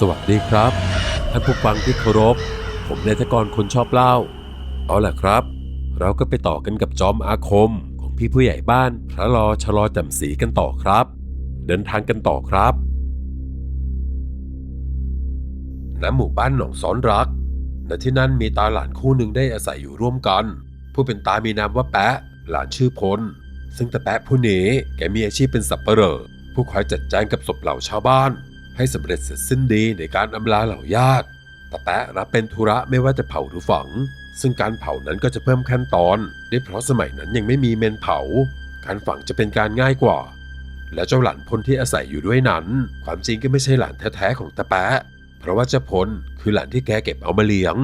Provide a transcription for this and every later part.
สวัสดีครับ ท่านผู้ฟังที่เคารพ ผมนายทกรคนชอบเล่า เอาล่ะครับ เราก็ไปต่อกันกับจอมอาคมของพี่ผู้ใหญ่บ้านพระรอชะลอจ่มสีกันต่อครับ เดินทางกันต่อครับณหมู่บ้านหนองสอนรักณที่นั่นมีตาหลานคู่หนึ่งได้อาศัยอยู่ร่วมกัน ผู้เป็นตามีนามว่าแปะ หลานชื่อพล ซึ่งตาแปะผู้นี้แกมีอาชีพเป็นสับเปลอผู้คอยจัดแจงกับศพเหล่าชาวบ้าน ให้สำเร็จเสร็จสิ้นดีในการอำลาเหล่าญาติตาแปะรับเป็นธุระไม่ว่าจะเผาหรือฝัง ซึ่งการเผานั้นก็จะเพิ่มขั้นตอนได้เพราะสมัยนั้นยังไม่มีเมนเผา การฝังจะเป็นการง่ายกว่า และเจ้าหลานพลที่อาศัยอยู่ด้วยนั้น ความจริงก็ไม่ใช่หลานแท้ๆของตาแปะเพราะว่าเจ้าพลคือหลานที่แกเก็บเอามาเลี้ยง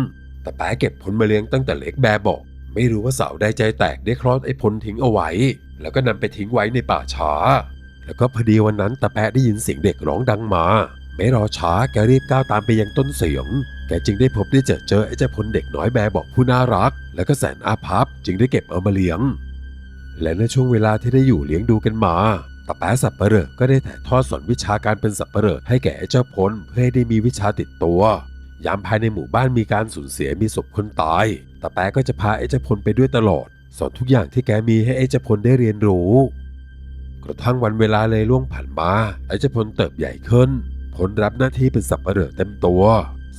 ตาแปะเก็บพลมาเลี้ยงตั้งแต่เล็กแบบบอกไม่รู้ว่าสาวใดใจแตกได้คลอดไอ้พลทิ้งเอาไว้ แล้วก็นำไปทิ้งไว้ในป่าช้า แล้วก็พอดีวันนั้นตาแปะได้ยินเสียงเด็กร้องดังมา ไม่รอช้าแกรีบก้าวตามไปยังต้นเสียง แกจึงได้พบได้เจอเจอไอ้เจ้าพลเด็กน้อยแบบบอกผู้น่ารัก แล้วก็แสนอาภัพจึงได้เก็บเอามาเลี้ยง และในช่วงเวลาที่ได้อยู่เลี้ยงดูกันมาตาแปะสับปะเหร่อก็ได้ถ่ายทอดสอนวิชาการเป็นสับปะเหร่อให้แก่ไอ้เจ้าพลเพื่อให้ได้มีวิชาติดตัวยามภายในหมู่บ้านมีการสูญเสียมีศพคนตายตาแปะก็จะพาไอ้เจ้าพลไปด้วยตลอด สอนทุกอย่างที่แกมีให้ไอ้เจ้าพลได้เรียนรู้ กระทั่งวันเวลาเลยล่วงผ่านมาไอ้เจ้าพลเติบใหญ่ขึ้นพลรับหน้าที่เป็นสับปะเหร่อเต็มตัว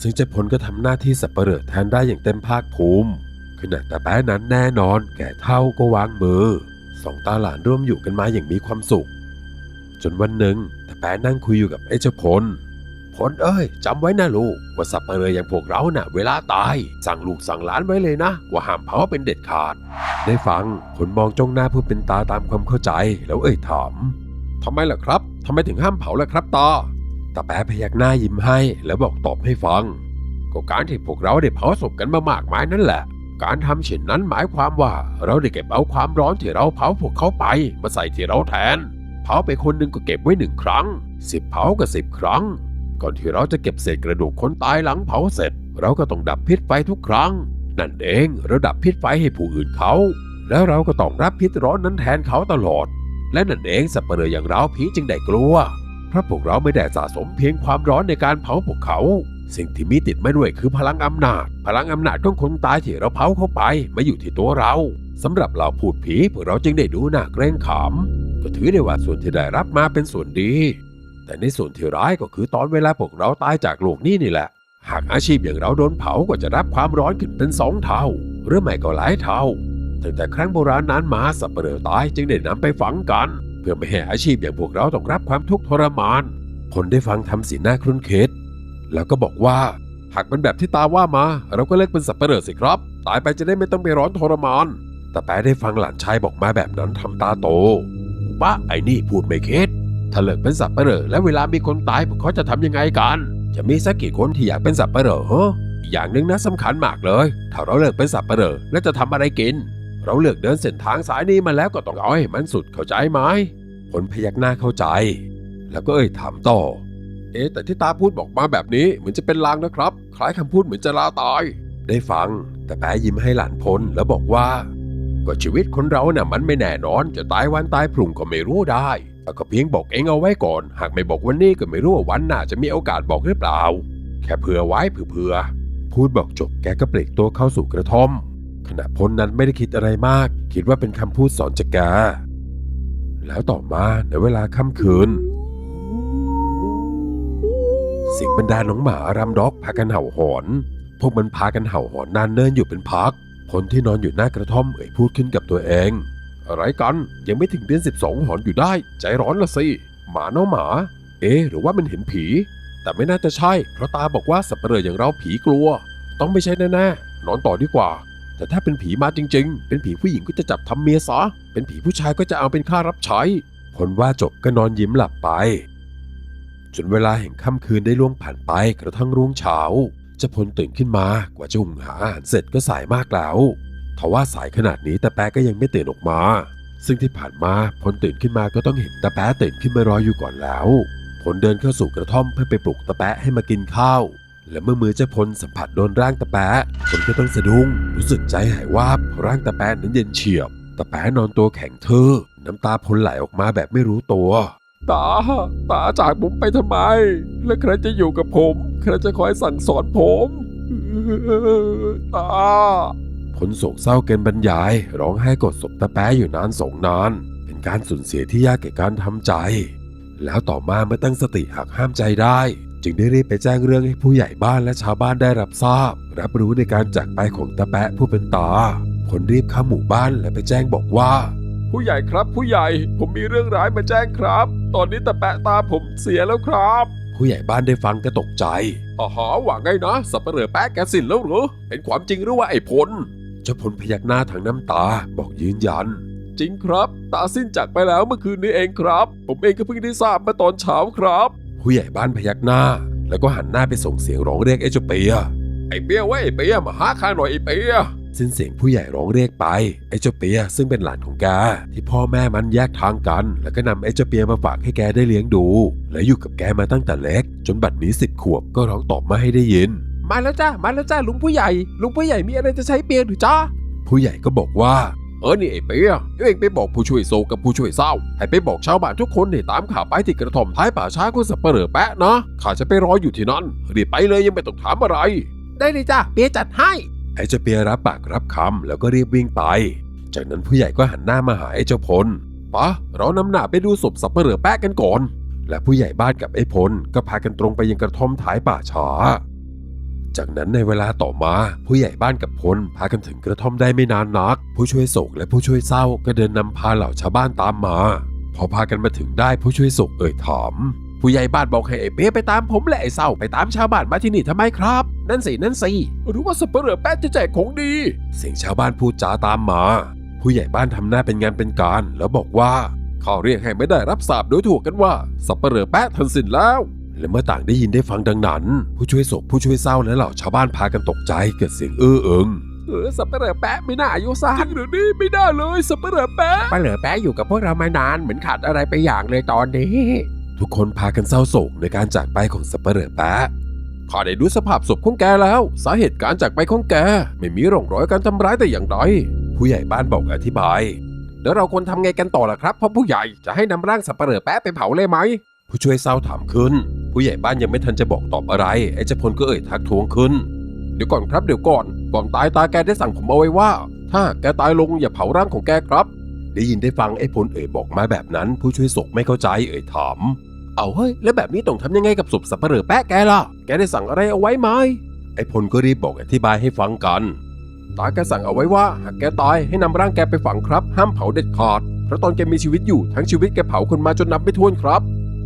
ซึ่งเจ้าพลก็ทำหน้าที่สับปะเหร่อแทนได้อย่างเต็มภาคภูมิขณะตาแป้นั้นแน่นอน แก่เท่าก็วางมือสองตาหลานร่วมอยู่กันมาอย่างมีความสุข จนวันหนึ่งตาแป้นั่งคุยอยู่กับไอ้เจ้าพล พลเอ้ยจำไว้นะลูก ว่าสับปะเหร่ออย่างพวกเราน่ะ เวลาตาย สั่งลูกสั่งหลานไว้เลยนะ ว่าห้ามเผาเป็นเด็ดขาด ได้ฟังผลมองจ้องหน้าผู้เป็นตาตามความเข้าใจ แล้วเอ่ยถามทำไมล่ะครับทำไมถึงห้ามเผาล่ะครับตาตาแป๊ะพยักหน้ายิ้มให้ แล้วบอกตอบให้ฟัง ก็การที่พวกเราได้เผาศพกันมามากมายนั่นแหละ การทำเช่นนั้นหมายความว่า เราได้เก็บเอาความร้อนที่เราเผาพวกเขาไป มาใส่ที่เราแทน เผาไปคนหนึ่งก็เก็บไว้หนึ่งครั้งสิบเผาก็สิบครั้ง ก่อนที่เราจะเก็บเศษกระดูกคนตายหลังเผาเสร็จ เราก็ต้องดับพิษไฟทุกครั้ง นั่นเองเราดับพิษไฟให้ผู้อื่นเขา แล้วเราก็ต้องรับพิษร้อนนั้นแทนเขาตลอด และนั่นเองสัปเหร่ออย่างเราผีจึงได้กลัวเพราะพวกเราไม่ได้สะสมเพียงความร้อนในการเผาพวกเขา สิ่งที่มีติดมาด้วยคือพลังอำนาจ พลังอำนาจของคนตายที่เราเผาเข้าไปมาอยู่ที่ตัวเราสำหรับเราพูดผีพวกเราจึงได้ดูหน้าเกรงขามก็ถือได้ว่าส่วนที่ได้รับมาเป็นส่วนดี แต่ในส่วนที่ร้ายก็คือตอนเวลาพวกเราตายจากโลกนี้นี่แหละ หากอาชีพอย่างเราโดนเผาก็จะรับความร้อนขึ้นเป็นสองเท่า หรือไม่ก็หลายเท่าตั้งแต่ครั้งโบราณนั้นมาสับเปลือตายจึงได้นำไปฝังกัน เพื่อไม่ให้อาชีพอย่างพวกเราต้องรับความทุกข์ทรมาน คนได้ฟังทำสีหน้าครุ่นคิดแล้วก็บอกว่า หากเป็นแบบที่ตาว่ามา เราก็เลิกเป็นสับเปลือสิครับ ตายไปจะได้ไม่ต้องไปร้อนทรมาน แต่แปะได้ฟังหลานชายบอกมาแบบนั้นทำตาโตบ้าไอ้นี่พูดไม่คิด ถ้าเลิกเป็นสับเปลอแล้วเวลามีคนตายพวกเขาจะทำยังไงกัน จะมีสักกี่คนที่อยากเป็นสับเปลือฮะอีกอย่างหนึ่งนะสำคัญมากเลย ถ้าเราเลิกเป็นสับเปลอแล้วจะทำอะไรกิน เราเลือกเดินเส้นทางสายนี้มาแล้วก็ต้องเอาให้มันสุดเข้าใจไหมผลพยักหน้าเข้าใจ แล้วก็เอ่ยถามต่อ เอ๊แต่ที่ตาพูดบอกมาแบบนี้เหมือนจะเป็นลางนะครับ คล้ายคำพูดเหมือนจะลาตาย ได้ฟัง แต่แป๊ะยิ้มให้หลานพลแล้วบอกว่า ก็ชีวิตคนเราเน่ะมันไม่แน่นอนจะตายวันตายพรุ่งก็ไม่รู้ได้ แต่ก็เพียงบอกเองเอาไว้ก่อน หากไม่บอกวันนี้ก็ไม่รู้ว่าวันหน้าจะมีโอกาสบอกหรือเปล่า แค่เผื่อไว้เผื่อพูดบอกจบแกก็เปลีกตัวเข้าสู่กระท่อม ขณะพลนั้นไม่ได้คิดอะไรมาก คิดว่าเป็นคำพูดสอนจากแกแล้วต่อมาในเวลาค่ำคืนเสียงบรรดาน้องหมารำด็อกพากันเห่าหอน พวกมันพากันเห่าหอนนานเนิ่นอยู่เป็นพักคนที่นอนอยู่หน้ากระท่อมเอ่ยพูดขึ้นกับตัวเอง อะไรกัน ยังไม่ถึงเดือน 12 หอนอยู่ได้ ใจร้อนละสิ หมาเนาะหมา เอ๊หรือว่ามันเห็นผี แต่ไม่น่าจะใช่ เพราะตาบอกว่าสับเปลืออย่างเราผีกลัว ต้องไม่ใช่แน่ๆนอนต่อดีกว่า แต่ถ้าเป็นผีมาจริง ๆ เป็นผีผู้หญิงก็จะจับทำเมียซะเป็นผีผู้ชายก็จะเอาเป็นค่ารับใช้ผลว่าจบก็นอนยิ้มหลับไป จนเวลาแห่งค่ำคืนได้ล่วงผ่านไปกระทั่งรุ่งเช้าจะพลตื่นขึ้นมากว่าจะหุงหาอาหารเสร็จก็สายมากแล้ว ทว่าสายขนาดนี้ตาแป๊ะก็ยังไม่ตื่นออกมา ซึ่งที่ผ่านมาพลตื่นขึ้นมาก็ต้องเห็นตาแป๊ะตื่นขึ้นมารออยู่ก่อนแล้วพลเดินเข้าสู่กระท่อมเพื่อไปปลุกตาแป๊ะให้มากินข้าว และเมื่อมือเจ้าพลสัมผัสโดนร่างตาแป๊ะพลก็ต้องสะดุ้งรู้สึกใจหายวาบร่างตาแป๊นั้นเย็นเฉียบตาแป๊ะนอนตัวแข็งทื่อน้ำตาพลไหลออกมาแบบไม่รู้ตัวตาตาจากผมไปทำไม และใครจะอยู่กับผม ใครจะคอยสั่งสอนผมตา ผลโศกเศร้าเกินบรรยาย ร้องไห้กดศพตาแป๊ะอยู่นานสองนาน เป็นการสูญเสียที่ยากแก่การทำใจ แล้วต่อมาเมื่อตั้งสติหักห้ามใจได้ จึงได้รีบไปแจ้งเรื่องให้ผู้ใหญ่บ้านและชาวบ้านได้รับทราบ รับรู้ในการจากไปของตาแป๊ะผู้เป็นตาผลรีบเข้าหมู่บ้านและไปแจ้งบอกว่า ผู้ใหญ่ครับผู้ใหญ่ผมมีเรื่องร้ายมาแจ้งครับ ตอนนี้ตะแปะตาผมเสียแล้วครับผู้ใหญ่บ้านได้ฟังก็ตกใจอ๋อหาว่าไงนะ สับเปลือแปะแกสิ้นแล้วเหรอเป็นความจริงหรือว่าไอ้พล เจ้าพลพยักหน้าทางน้ำตาบอกยืนยัน จริงครับ ตาสิ้นจากไปแล้วเมื่อคืนนี้เองครับ ผมเองก็เพิ่งได้ทราบมื่อตอนเช้าครับ ผู้ใหญ่บ้านพยักหน้า แล้วก็หันหน้าไปส่งเสียงร้องเรียกไอ้เจ้าเปียไอ้เปียเว้ยไอ้เปียมาหาข้าหน่อยไอ้เปียสิ้นเสียงผู้ใหญ่ร้องเรียกไป ไอ้เจ้าเปียซึ่งเป็นหลานของแกที่พ่อแม่มันแยกทางกัน แล้วก็นำไอ้เจ้าเปียมาฝากให้แกได้เลี้ยงดู และอยู่กับแกมาตั้งแต่เล็ก จนบัดนี้สิบขวบก็ร้องตอบมาให้ได้ยิน มาแล้วจ้ามาแล้วจ้าลุงผู้ใหญ่ ลุงผู้ใหญ่มีอะไรจะใช้เปียหรือจ้าผู้ใหญ่ก็บอกว่า เออนี่ไอ้เปียเองไปบอกผู้ช่วยโซกับผู้ช่วยเศร้า ให้ไปบอกชาวบ้านทุกคนให้ตามข่าวไปที่กระท่อมท้ายป่าช้าของสับเปลือแปะนะข้าจะไปรออยู่ที่นั่นรีบไปเลยยังไม่ต้องถามอะไร ได้เลยจ้าเปียจัดให้ไอ้เจ้าเปียรับปากรับคำแล้วก็รีบวิ่งไป จากนั้นผู้ใหญ่ก็หันหน้ามาหาไอ้เจ้าพลปะเรานำหน้าไปดูศพสับเปลือแปะกันก่อนและผู้ใหญ่บ้านกับไอ้พลก็พากันตรงไปยังกระท่อมท้ายป่าช้า จากนั้นในเวลาต่อมา ผู้ใหญ่บ้านกับพลพากันถึงกระท่อมได้ไม่นานนัก ผู้ช่วยโศกและผู้ช่วยเศร้าก็เดินนำพาเหล่าชาวบ้านตามมา พอพากันมาถึงได้ผู้ช่วยโศกเอ่ยถามผู้ใหญ่บ้านบอกให้ไอ้เปียไปตามผมและไอ้เศร้าไปตามชาวบ้านมาที่นี่ทำไมครับ นั่นสิ นั่นสิหรือว่าสับเปลือแปะจะแจกของดี เสียงชาวบ้านพูดจาตามมา ผู้ใหญ่บ้านทำหน้าเป็นงานเป็นการ แล้วบอกว่าข้าเรียกให้ไม่ได้รับทราบโดยถูกกันว่าสับเปลือแปะทันสินแล้ว และเมื่อต่างได้ยินได้ฟังดังนั้น ผู้ช่วยโศกผู้ช่วยเศร้าและเหล่าชาวบ้านพากันตกใจเกิดเสียงเอื้อเอิงเออสับเปลือแปะไม่น่าอายุสั้นหรือนี่ไม่ได้เลยสับเปลือแปะปเหลือแปะอยู่กับพวกเรามานานเหมือนขาดอะไรไปอย่างเลยตอนนี้ ทุกคนพากันเศร้าโศกในการจากไปของสับเปลือแปะข้าได้ดูสภาพศพของแกแล้ว สาเหตุการจากไปของแก ไม่มีร่องรอยการทำร้ายแต่อย่างใดผู้ใหญ่บ้านบอกอธิบาย แล้วเราควรทำไงกันต่อล่ะครับพ่อผู้ใหญ่จะให้นำร่างสับเปลือแปะไปเผาเลยไหมผู้ช่วยเศร้าถามขึ้น ผู้ใหญ่บ้านยังไม่ทันจะบอกตอบอะไร ไอ้เจ้าพลก็เอ่ยทักท้วงขึ้น เดี๋ยวก่อนครับเดี๋ยวก่อน ก่อนตายตาแกได้สั่งผมเอาไว้ว่า ถ้าแกตายลงอย่าเผาร่างของแกครับ ได้ยินได้ฟังไอ้พลเอ่ยบอกมาแบบนั้น ผู้ช่วยศกไม่เข้าใจเอ่ยถาม เอาเฮ้ยแล้วแบบนี้ต้องทำยังไงกับศพสับเปลือแปะแกล่ะ แกได้สั่งอะไรเอาไว้ไหมไอ้พลก็รีบบอกอธิบายให้ฟังกันตาแกสั่งเอาไว้ว่าหากแกตายให้นำร่างแกไปฝังครับ ห้ามเผาเด็ดขาดเพราะตอนแกมีชีวิตอยู่ทั้งชีวิตแกเผาคนมาจนนับไม่ถ้วนครับ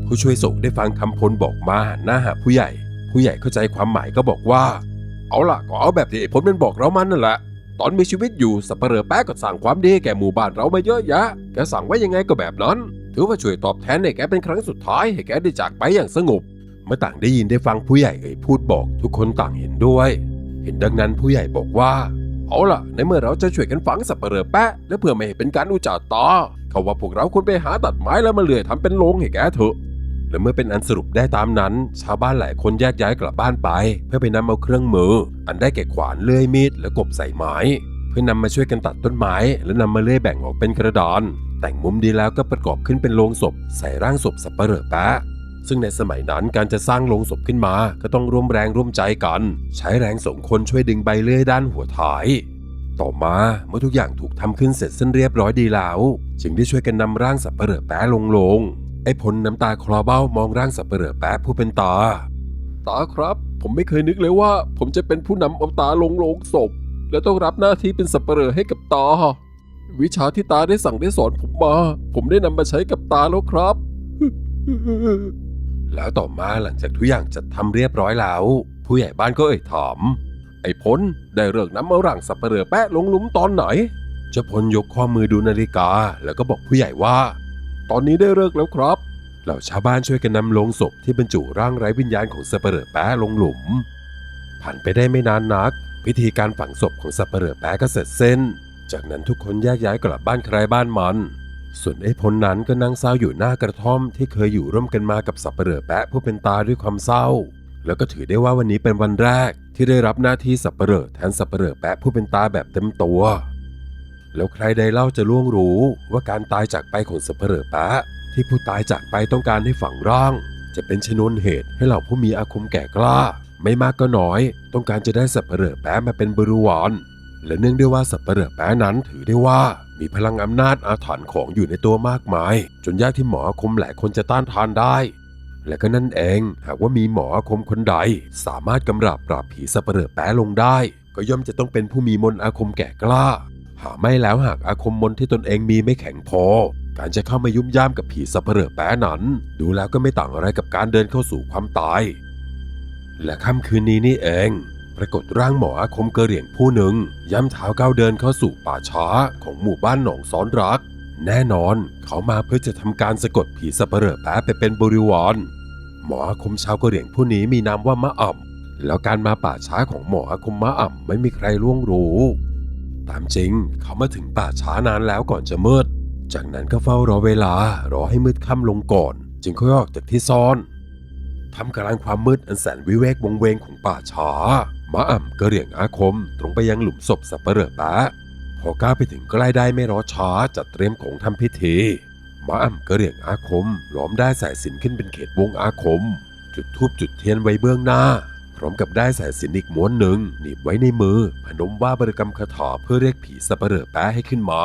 ผู้ช่วยโศกได้ฟังคำพลบอกมาหันหน้าหาผู้ใหญ่ ผู้ใหญ่เข้าใจความหมายก็บอกว่า เอาล่ะก็เอาแบบที่ไอ้ผลมันบอกเรามันนั่นแหละตอนมีชีวิตอยู่สับเปลือแป๊ะก็สั่งความดีให้แก่หมู่บ้านเรามาเยอะแยะ แกสั่งไว้ยังไงก็แบบนั้น ถือว่าช่วยตอบแทนให้แกเป็นครั้งสุดท้ายให้แกได้จากไปอย่างสงบ เมื่อต่างได้ยินได้ฟังผู้ใหญ่เอ่ยพูดบอก ทุกคนต่างเห็นด้วย เห็นดังนั้นผู้ใหญ่บอกว่า เอาล่ะ ในเมื่อเราจะช่วยกันฝังสับเปลือแปะและเพื่อไม่ให้เป็นการอุจจาตาเขาว่าพวกเราควรไปหาตัดไม้แล้วมาเลื่อยทำเป็นโลงให้แกเถอะ และเมื่อเป็นอันสรุปได้ตามนั้น ชาวบ้านหลายคนแยกย้ายกลับบ้านไป เพื่อไปนำเอาเครื่องมือ อันได้แก่ขวานเลื่อยมีดและกบใส่ไม้ เพื่อนำมาช่วยกันตัดต้นไม้ และนำมาเลื่อยแบ่งออกเป็นกระดานแต่งมุมดีแล้วก็ประกอบขึ้นเป็นโลงศพ ใส่ร่างศพสับเปลือแปะซึ่งในสมัยนั้นการจะสร้างโลงศพขึ้นมา ก็ต้องร่วมแรงร่วมใจกัน ใช้แรงสองคนช่วยดึงใบเลื่อยด้านหัวท้าย ต่อมาเมื่อทุกอย่างถูกทำขึ้นเสร็จสิ้นเรียบร้อยดีแล้ว จึงได้ช่วยกันนำร่างสับเปลือแปะลงลง ไอ้พลน้ำตาคลอเบ้ามองร่างสับเปลือแปะผู้เป็นตา ตาครับ ผมไม่เคยนึกเลยว่า ผมจะเป็นผู้นำเอาตาลงโลงศพ และต้องรับหน้าที่เป็นสับเปลือให้กับตา วิชาที่ตาได้สั่งได้สอนผมมา ผมได้นำมาใช้กับตาแล้วครับ แล้วต่อมาหลังจากทุกอย่างจัดทำเรียบร้อยแล้ว ผู้ใหญ่บ้านก็เอ่ยถาม ไอ้พลได้เลิกนำเอาร่างสับเปลือแปะลงหลุมตอนไหนเจ้าพลยกข้อมือดูนาฬิกา แล้วก็บอกผู้ใหญ่ว่า ตอนนี้ได้เลิกแล้วครับเหล่าชาวบ้านช่วยกันนำโลงศพที่บรรจุร่างไร้วิญญาณของสับเปลือแปะลงหลุม ผ่านไปได้ไม่นานนัก พิธีการฝังศพของสับเปลือแปะก็เสร็จสิ้น จากนั้นทุกคนแยกย้ายกลับบ้านใครบ้านมัน ส่วนไอ้พลนั้นก็นั่งเศร้าอยู่หน้ากระท่อม ที่เคยอยู่ร่วมกันมากับสับเปลือแปะผู้เป็นตาด้วยความเศร้า แล้วก็ถือได้ว่าวันนี้เป็นวันแรก ที่ได้รับหน้าที่สับเปลือแทนสับเปลือแปะผู้เป็นตาแบบเต็มตัว แล้วใครใดเล่าจะล่วงรู้ว่าการตายจากไปของสับเปลือแปะที่ผู้ตายจากไปต้องการให้ฝังร่าง จะเป็นชนวนเหตุให้เหล่าผู้มีอาคมแก่กล้า ไม่มากก็น้อย ต้องการจะได้สับเปลือแปะมาเป็นบริวารและเนื่องด้วยว่าสับเปลือแปะนั้นถือได้ว่ามีพลังอำนาจอาถรรพ์ของอยู่ในตัวมากมาย จนยากที่หมออาคมหลายคนจะต้านทานได้ และก็นั่นเองหากว่ามีหมออาคมคนใด สามารถกำราบปราบผีสับเปลือแปะลงได้ ก็ย่อมจะต้องเป็นผู้มีมนต์อาคมแก่กล้า หาไม่แล้วหากอาคมมนที่ตนเองมีไม่แข็งพอ การจะเข้ามายุ่มย่ามกับผีสับเปลือแปะนั้น ดูแล้วก็ไม่ต่างอะไรกับการเดินเข้าสู่ความตาย และค่ำคืนนี้นี่เอง ปรากฏร่างหมออาคมเกระเหรี่ยงผู้หนึ่งย้ำเท้าก้าวเดินเข้าสู่ป่าช้าของหมู่บ้านหนองซ้อนรัก แน่นอนเขามาเพื่อจะทำการสะกดผีสับเปลือแปะไปเป็นบริวารหมออาคมชาวกะเหรี่ยงผู้นี้มีนามว่ามะอ่ำแล้วการมาป่าช้าของหมออาคมมะอ่ำไม่มีใครล่วงรู้ ตามจริง เขามาถึงป่าช้านานแล้วก่อนจะมืด จากนั้นก็เฝ้ารอเวลารอให้มืดค่ำลงก่อน จึงค่อยออกจากที่ซ่อนทำกลางความมืดอันแสนวิเวกวงเวงของป่าช้ามะอ่ำกระเหรี่ยงอาคม ตรงไปยังหลุมศพสับเปลือแปะพอก้าวไปถึงใกล้ได้ไม่รอช้าจัดเตรียมของทำพิธีมาอ่ำกระเหรี่ยงอาคมล้อมได้สายสินขึ้นเป็นเขตวงอาคม จุดทูบจุดเทียนไว้เบื้องหน้า พร้อมกับได้สายสินอีกม้วนหนึ่งหนีบไว้ในมือ พนมว่าบริกรรมคาถาเพื่อเรียกผีสับเปลือแปะให้ขึ้นมา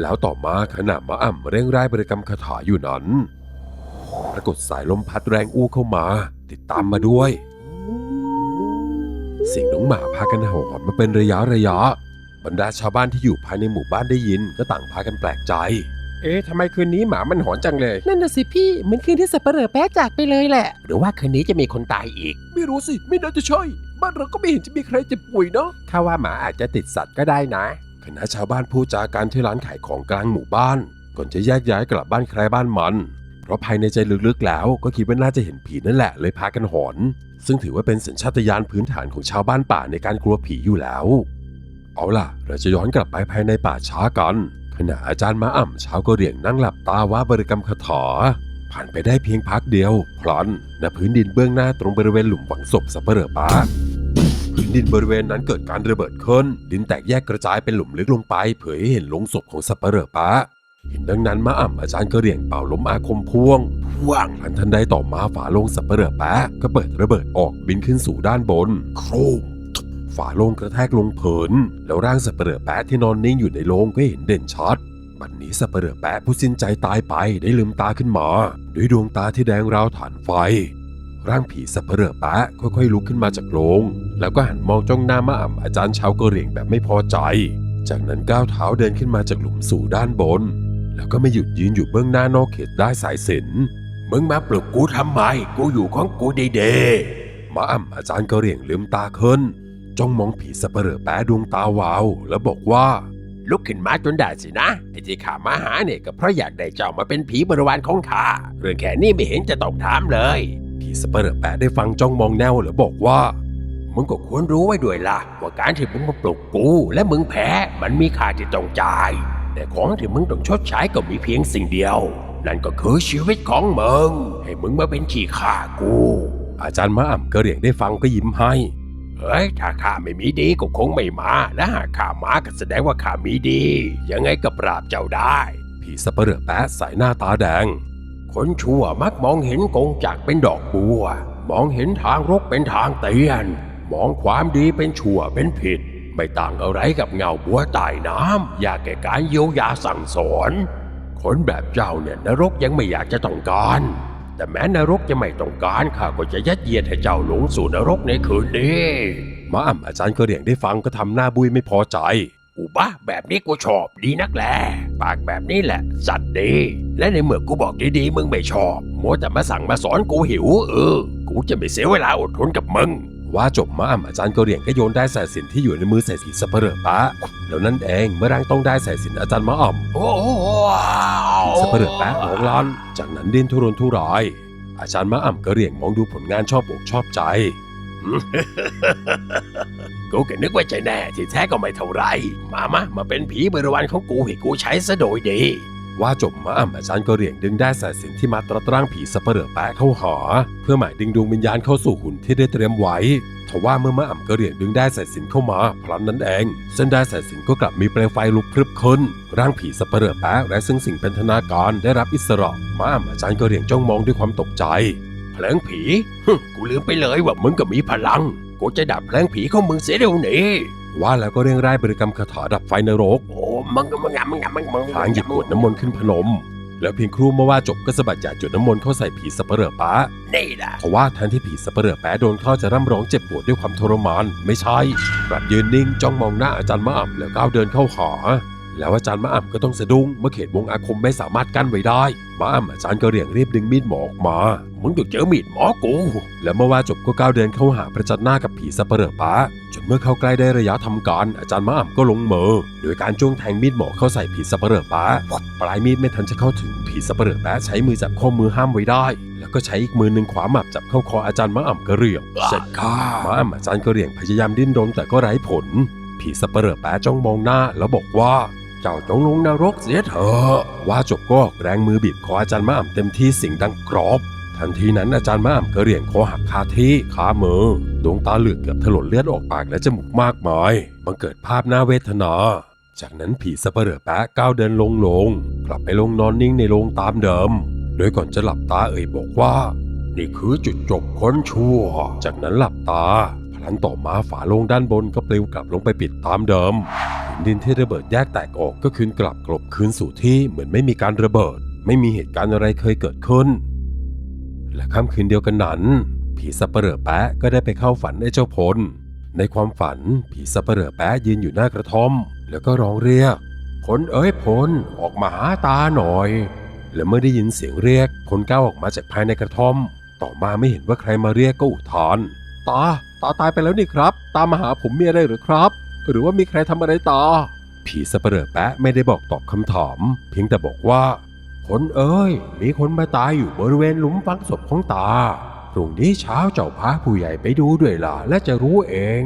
แล้วต่อมาขณะมาอ่ำเร่งร่ายบริกรรมคาถาอยู่นั้น ปรากฏสายลมพัดแรงอู้เข้ามา ติดตามมาด้วย เสียงน้องหมาพากันเห่าหอนมาเป็นระยะระยะ บรรดาชาวบ้านที่อยู่ภายในหมู่บ้านได้ยินก็ต่างพากันแปลกใจ เอ๊ะทำไมคืนนี้หมามันหอนจังเลย นั่นน่ะสิพี่เหมือนคืนที่สับเปลือแป๊ะจากไปเลยแหละ หรือว่าคืนนี้จะมีคนตายอีก ไม่รู้สิ ไม่น่าจะใช่ บ้านเราก็ไม่เห็นจะมีใครเจ็บป่วยเนาะข้าว่าหมาอาจจะติดสัตว์ก็ได้นะ คณะชาวบ้านพูดจากันที่ร้านขายของกลางหมู่บ้าน ก่อนจะแยกย้ายกลับบ้านใครบ้านมัน เพราะภายในใจลึกๆแล้ว ก็คิดว่าน่าจะเห็นผีนั่นแหละเลยพากันหอน ซึ่งถือว่าเป็นสัญชาตญาณพื้นฐานของชาวบ้านป่าในการกลัวผีอยู่แล้ว เอาล่ะ เราจะย้อนกลับไปภายในป่าช้ากัน ขณะอาจารย์มาอ่ำชาวกะเหรี่ยงนั่งหลับตาว่าบริกรรมคาถาผ่านไปได้เพียงพักเดียว พลันณพื้นดินเบื้องหน้าตรงบริเวณหลุมฝังศพสับเปลือป้าพื้นดินบริเวณนั้นเกิดการระเบิดขึ้น ดินแตกแยกกระจายเป็นหลุมลึกลงไป เผยให้เห็นลงศพของสับเปลือป้าเห็นดังนั้นมาอ่ำอาจารย์กระเหรี่ยงเป่าลมอาคมพ่วงพ่วงทันทันใดต่อมาฝาลงสับเปลือป้าก็เปิดระเบิดออกบินขึ้นสู่ด้านบน โครม ฝาโลงกระแทกลงเผิน แล้วร่างสับเปลือแปะที่นอนนิ่งอยู่ในโลงก็เห็นเด่นชัดบัดนนี้สับเปลือแปะผู้สิ้นใจตายไปได้ลืมตาขึ้นมา ด้วยดวงตาที่แดงราวฐานไฟ ร่างผีสับเปลือแปะค่อยๆ ลุกขึ้นมาจากโลง แล้วก็หันมองจ้องหน้ามาอ่ำอาจารย์ชาวกะเหรี่ยงแบบไม่พอใจ จากนั้นก้าวเท้าเดินขึ้นมาจากหลุมสู่ด้านบน แล้วก็ไม่หยุดยืนอยู่เบื้องหน้านอกเขตได้สายสินมึงมาปลุกกูทำไม กูอยู่ของกูดีๆมาอ่ำอาจารย์กะเหรี่ยงลืมตาขึ้น จ้องมองผีสับเปลือแปะดวงตาวาว แล้วบอกว่า ลุกขึ้นมาจนได้สินะไอ้ที่ข้ามาหาเนี่ยก็เพราะอยากได้เจ้ามาเป็นผีบริวารของข้าเรื่องแค่นี้ไม่เห็นจะต้องถามเลย ผีสับเปลือแปะได้ฟังจ้องมองแนวแล้วบอกว่ามึงก็ควรรู้ไว้ด้วยล่ะว่าการที่มึงมาปลุกกูและมึงแพ้มันมีค่าที่ต้องจ่าย แต่ของที่มึงต้องชดใช้ก็มีเพียงสิ่งเดียว นั่นก็คือชีวิตของมึงให้มึงมาเป็นขี้ข้ากู อาจารย์มาอ่ำกระเหรี่ยงได้ฟังก็ยิ้มให้ เฮ้ยถ้าข้าไม่มีดีก็คงไม่มาและหากข้ามาก็แสดงว่าข้ามีดี ยังไงก็ปราบเจ้าได้ ผีสับเปลือแปะสายหน้าตาแดง คนชั่วมักมองเห็นกงจักรเป็นดอกบัว มองเห็นทางรกเป็นทางเตียน มองความดีเป็นชั่วเป็นผิด ไม่ต่างอะไรกับเงาบัวใต้น้ำอยากแก่การเยียวยาสั่งสอนคนแบบเจ้าเนี่ยนรกยังไม่อยากจะต้องการ แต่แม้นรกจะไม่ต้องการข้าก็จะยัดเยียดให้เจ้าหลงสู่นรกในคืนนี้มาอ่ำอาจารย์กระเหลี่ยงได้ฟังก็ทำหน้าบุยไม่พอใจ อุบ้าแบบนี้กูชอบดีนักแลปากแบบนี้แหละ สัตว์ดี และในเมื่อกูบอกดีๆมึงไม่ชอบมัวแต่มาสั่งมาสอนกูหิวเออ กูจะไม่เสียเวลาอดทนกับมึง ว่าจบมาอ่ำอาจารย์กระเหรี่ยงก็โยนได้สายสินที่อยู่ในมือใส่ผีสับเปลือแปะแล้วนั่นเองเมื่อร่างต้องได้สายสินอาจารย์มาอ่ำโอ้โหผีสับเปลือแปะร้องลั่นจากนั้นดิ้นทุรนทุราย อาจารย์มาอ่ำกระเหรี่ยงมองดูผลงานชอบอกชอบใจกูก็นึกว่าใจแน่ที่แท้ก็ไม่เท่าไร มามามาเป็นผีบริวารของกูให้กูใช้ซะโดยดี ว่าจบมาอ่ำอาจารย์กระเรียงดึงได้สายสินที่มัดรัดร่างผีสับเปลือแปะเข้าหาเพื่อหมายดึงดวงวิญญาณเข้าสู่หุ่นที่ได้เตรียมไว้ทว่าเมื่อมะอ่ำกระเรียงดึงได้สายสินเข้ามาพลันนั้นเองเส้นได้สายสินก็กลับมีเปลวไฟลุกพรึบขึ้นร่างผีสับเปลือแปะและซึ่งสิ่งเป็นธนาการได้รับอิสระมะอ่ำอาจารย์กระเรียงจ้องมองด้วยความตกใจเพลงผีกูลืมไปเลยว่ามึงก็มีพลังกูจะดับเพลงผีของมึงเสียเดี๋ยวนี้ ว่าแล้วก็เร่งร่ายบริกรรมคาถาดับไฟนรก โอ้มึงก็มึงอะมึงอะมึงมึงพลางหยิบขวดน้ำมนต์ขึ้นพนม แล้วเพียงครู่เมื่อว่าจบก็สะบัดจ่าจุดน้ำมนต์เข้าใส่ผีสับเปลือแปะนี่นะทว่าแทนที่ผีสับเปลือแปะโดนเข้าจะร่ำร้องเจ็บปวดด้วยความทรมาน ไม่ใช่กลับยืนนิ่งจ้องมองหน้าอาจารย์มะอ่ำแล้วก้าวเดินเข้าหา แล้วอาจารย์มะอ่ำก็ต้องสะดุ้งเมื่อเขตวงอาคมไม่สามารถกั้นไว้ได้มะอ่ำอาจารย์ก็เรียงรีบดึงมีดหมอออกมา มึงต้องเจอมีดหมอกู แล้วเมื่อว่าจบก็ก้าวเดินเข้าหาประจันหน้ากับผีสับเปลือแปะจนเมื่อเข้าใกล้ได้ระยะทำการ อาจารย์มะอ่ำก็ลงมือโดยการจ้วงแทงมีดหมอเข้าใส่ผีสับเปลือแปะปลายมีดไม่ทันจะเข้าถึงผีสับเปลือแปะใช้มือจับข้อมือห้ามไว้ได้ แล้วก็ใช้อีกมือหนึ่งขวาหมับจับเข้าคออาจารย์มะอ่ำกระเหรี่ยงเสร็จข้าม้าอ่ำอาจารย์กระเหรี่ยงพยายามดิ้นรนแต่ก็ไร้ผลผีสับเปลือแปะจ้องมองหน้าแล้วบอกว่า เจ้าจงลงนรกเสียเถอะว่าจบก็แรงมือบีบคออาจารย์มะอ่ำเต็มที่สิ่งดังกรอบ ทันทีนั้นอาจารย์มะอ่ำกระเรียงคอหักคาที่ขามือดวงตาเหลือกเกือบถลนเลือดออกปากและจมูกมากมายบังเกิดภาพหน่าเวทนา จากนั้นผีสับเปลือแปะก้าวเดินลงลง กลับไปลงนอนนิ่งในโรงตามเดิม โดยก่อนจะหลับตาเอ่ยบอกว่า นี่คือจุดจบคนชั่ว จากนั้นหลับตา พลันต่อมาฝาโลงด้านบนก็ปลิวกลับลงไปปิดตามเดิมผืนดินที่ระเบิดแยกแตกออกก็คืนกลับกลบคืนสู่ที่เหมือนไม่มีการระเบิด ไม่มีเหตุการณ์อะไรเคยเกิดขึ้น และค่ำคืนเดียวกันนั้น ผีสับเปลือแปะก็ได้ไปเข้าฝันไอ้เจ้าพลในความฝันผีสับเปลือแปะยืนอยู่หน้ากระท่อม แล้วก็ร้องเรียกผลเอ้ยผลออกมาหาตาหน่อย และเมื่อได้ยินเสียงเรียกพลก้าวออกมาจากภายในกระท่อม ต่อมาไม่เห็นว่าใครมาเรียกก็อุทาน ตา ตาตายไปแล้วนี่ครับ ตามมาหาผมมีอะไรหรือครับ หรือว่ามีใครทำอะไรตา ผีสเปลือแปะไม่ได้บอกตอบคำถาม เพียงแต่บอกว่าผลเอ้ย มีคนมาตายอยู่บริเวณหลุมฝังศพของตาพรุ่งนี้เช้าเจ้าพาผู้ใหญ่ไปดูด้วยล่ะ และจะรู้เอง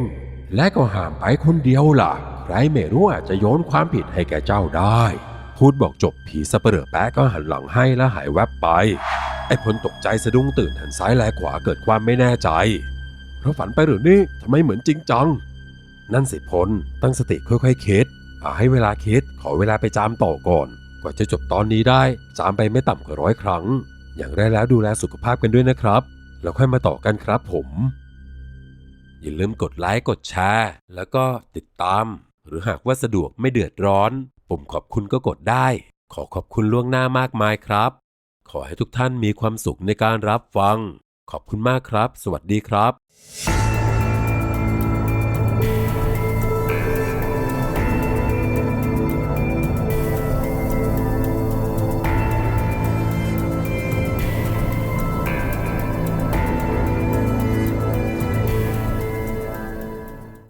และก็ห้ามไปคนเดียวล่ะ ใครไม่รู้อาจจะโยนความผิดให้แก่เจ้าได้ พูดบอกจบผีสเปลือแปะก็หันหลังให้และหายแวบไป ไอ้พลตกใจสะดุ้งตื่นหันซ้ายแลขวาเกิดความไม่แน่ใจ เราฝันไปหรือนี่ทำไมเหมือนจริงจัง นั่นสิพลตั้งสติค่อยๆคิดอาให้เวลาคิดขอเวลาไปจามต่อก่อน กว่าจะจบตอนนี้ได้ จามไปไม่ต่ำกว่าร้อยครั้ง อย่างไรกแล้วดูแลสุขภาพกันด้วยนะครับ แล้วค่อยมาต่อกันครับผม อย่าลืมกดไลค์กดแชร์แล้วก็ติดตาม หรือหากว่าสะดวกไม่เดือดร้อนปุ่มขอบคุณก็กดได้ ขอขอบคุณล่วงหน้ามากมายครับ ขอให้ทุกท่านมีความสุขในการรับฟัง ขอบคุณมากครับ สวัสดีครับ you